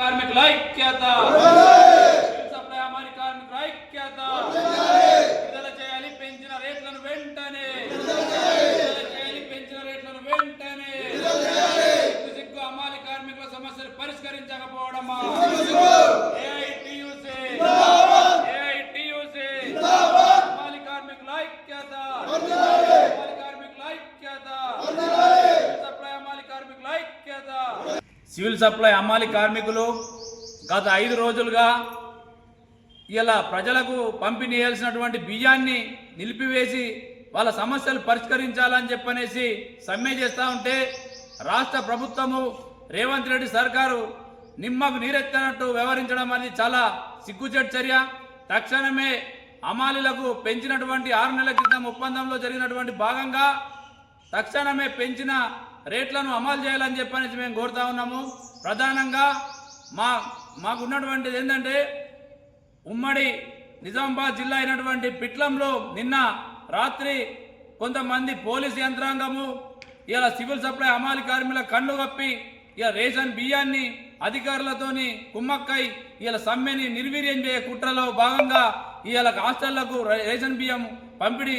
కార్మికుల ఐక్యత సప్లై అమలు కార్మికుల ఐక్యత విడుదల చేయాలి పెంచిన రేట్లను వెంటనే. విడుదల చేయాలి పెంచిన రేట్లను వెంటనే. సిగ్గు అమాలి కార్మికుల సమస్యలు పరిష్కరించకపోవడమా ఏఐటియుసి ఏఐటియుసి అమాలి కార్మికుల ఐక్యత అమాలి కార్మికుల ఐక్యత సివిల్ సప్లై అమాలి కార్మికుల ఐక్యత సివిల్ సప్లై అమ్మాలి కార్మికులు గత ఐదు రోజులుగా ఇలా ప్రజలకు పంపిణీ చేయాల్సినటువంటి బియ్యాన్ని నిలిపివేసి వాళ్ళ సమస్యలు పరిష్కరించాలని చెప్పనేసి సమ్మె చేస్తూ ఉంటే రాష్ట్ర ప్రభుత్వము రేవంత్ రెడ్డి సర్కారు నిమ్మకు నీరెత్తనట్టు వ్యవహరించడం అనేది చాలా సిగ్గుచేటు చర్య. తక్షణమే అమాలీలకు పెంచినటువంటి ఆరు నెలల క్రితం ఒప్పందంలో జరిగినటువంటి భాగంగా తక్షణమే పెంచిన రేట్లను అమలు చేయాలని చెప్పనేసి మేము కోరుతా ఉన్నాము. ప్రధానంగా మా మాకున్నటువంటిది ఏంటంటే ఉమ్మడి నిజామాబాద్ జిల్లా అయినటువంటి పిట్లంలో నిన్న రాత్రి కొంతమంది పోలీస్ యంత్రాంగము ఇలా సివిల్ సప్లై అమాలి కార్మికుల కళ్ళు కప్పి ఇలా రేషన్ బియ్యాన్ని అధికారులతోని కుమ్మక్కై ఇలా సమ్మెని నిర్వీర్యం చేయ కుట్రలో భాగంగా ఇలా హాస్టళ్ళకు రేషన్ బియ్యం పంపిణీ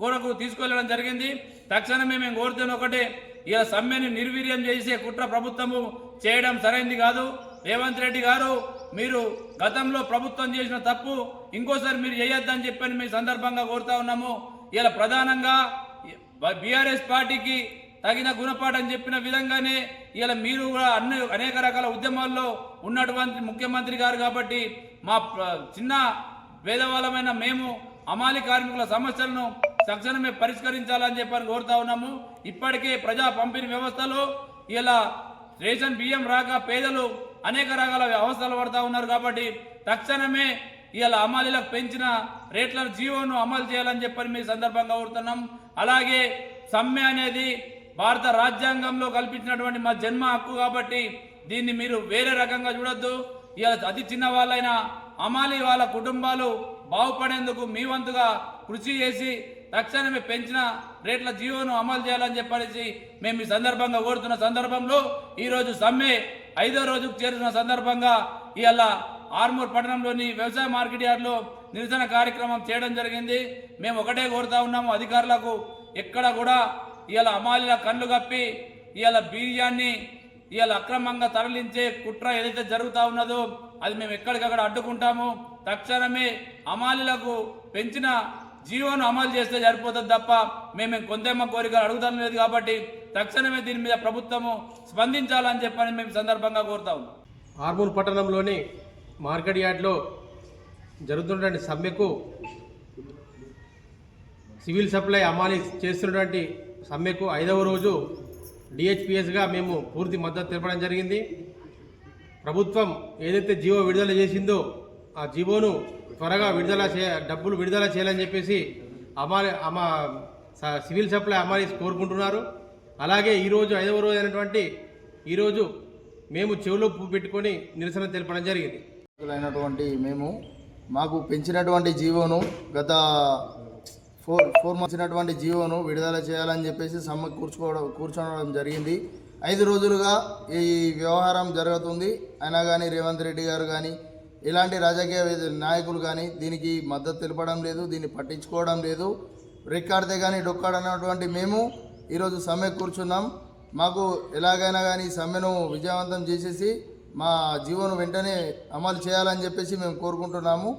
కొరకు తీసుకెళ్ళడం జరిగింది. తక్షణమే మేము కోరుతున్న ఒకటే ఇలా సమ్మెని నిర్వీర్యం చేసే కుట్ర ప్రభుత్వము చేయడం సరైంది కాదు. రేవంత్ రెడ్డి గారు మీరు గతంలో ప్రభుత్వం చేసిన తప్పు ఇంకోసారి మీరు చేయొద్దని చెప్పని మీ సందర్భంగా కోరుతా ఉన్నాము. ఇలా ప్రధానంగా బీఆర్ఎస్ పార్టీకి తగిన గుణపాఠం చెప్పిన విధంగానే ఇలా మీరు కూడా అన్ని అనేక రకాల ఉద్యమాల్లో ఉన్నటువంటి ముఖ్యమంత్రి గారు కాబట్టి మా చిన్న పేదవాళ్ళమైన మేము అమాలి కార్మికుల సమస్యలను తక్షణమే పరిష్కరించాలని చెప్పని కోరుతా ఉన్నాము. ఇప్పటికే ప్రజా పంపిణీ వ్యవస్థలో ఇలా రేషన్ బియ్యం రాక పేదలు అనేక రకాల అవస్థలు పడతా ఉన్నారు కాబట్టి తక్షణమే ఇలా అమాలీలకు పెంచిన రేట్ల జీవోను అమలు చేయాలని చెప్పని మీ సందర్భంగా కోరుతున్నాం. అలాగే సమ్మె అనేది భారత రాజ్యాంగంలో కల్పించినటువంటి మా జన్మ హక్కు కాబట్టి దీన్ని మీరు వేరే రకంగా చూడొద్దు. ఇలా అతి చిన్న వాళ్ళైన అమాలి వాళ్ళ కుటుంబాలు బాగుపడేందుకు మీ వంతుగా కృషి చేసి తక్షణమే పెంచిన రేట్ల జీవోను అమలు చేయాలని చెప్పనేసి మేము ఈ సందర్భంగా కోరుతున్న సందర్భంలో ఈరోజు సమ్మె ఐదో రోజుకు చేరుతున్న సందర్భంగా ఇవాళ ఆర్మూర్ పట్టణంలోని వ్యవసాయ మార్కెట్ యార్డ్లో నిరసన కార్యక్రమం చేయడం జరిగింది. మేము ఒకటే కోరుతా ఉన్నాము అధికారులకు ఎక్కడ కూడా ఇవాళ అమాలిల కళ్ళు కప్పి ఇవాళ బియ్యాన్ని ఇవాళ అక్రమంగా తరలించే కుట్ర ఏదైతే జరుగుతూ ఉన్నదో అది మేము ఎక్కడికక్కడ అడ్డుకుంటాము. తక్షణమే అమాలిలకు పెంచిన జీవోను అమలు చేస్తే సరిపోతుంది తప్ప మేము కొంతేమో కోరికలు అడుగుతాం లేదు కాబట్టి తక్షణమే దీని మీద ప్రభుత్వము స్పందించాలని చెప్పని మేము సందర్భంగా కోరుతాం. ఆర్మూర్ పట్టణంలోని మార్కెట్ యార్డ్లో జరుగుతున్నటువంటి సమ్మెకు సివిల్ సప్లై అమాలి చేస్తున్నటువంటి సమ్మెకు ఐదవ రోజు డిహెచ్పిఎస్గా మేము పూర్తి మద్దతు తెలపడం జరిగింది. ప్రభుత్వం ఏదైతే జీవో విడుదల చేసిందో ఆ జీవోను త్వరగా విడుదల చే డబ్బులు విడుదల చేయాలని చెప్పేసి అమాలి అమా స- సివిల్ సప్లై అమాలి కోరుకుంటున్నారు. అలాగే ఈరోజు ఐదవ రోజు అయినటువంటి ఈరోజు మేము చెవిలో పువ్వు పెట్టుకొని నిరసన తెలపడం జరిగింది. అయినటువంటి మేము మాకు పెంచినటువంటి జీవోను గత ఫోర్ ఫోర్ మంత్స్ ఇచ్చినటువంటి జీవోను విడుదల చేయాలని చెప్పేసి సమ్మె కూర్చుకోవడం కూర్చోవడం జరిగింది. ఐదు రోజులుగా ఈ వ్యవహారం జరుగుతుంది. అయినా కానీ రేవంత్ రెడ్డి గారు కానీ ఇలాంటి రాజకీయ నాయకులు కానీ దీనికి మద్దతు తెలపడం లేదు దీన్ని పట్టించుకోవడం లేదు. రెక్కాడితే కానీ డొక్కాడనటువంటి మేము ఈరోజు సమ్మె కూర్చున్నాం. మాకు ఎలాగైనా కానీ ఈ సమ్మెను విజయవంతం చేసేసి మా జీవను వెంటనే అమలు చేయాలని చెప్పేసి మేము కోరుకుంటున్నాము.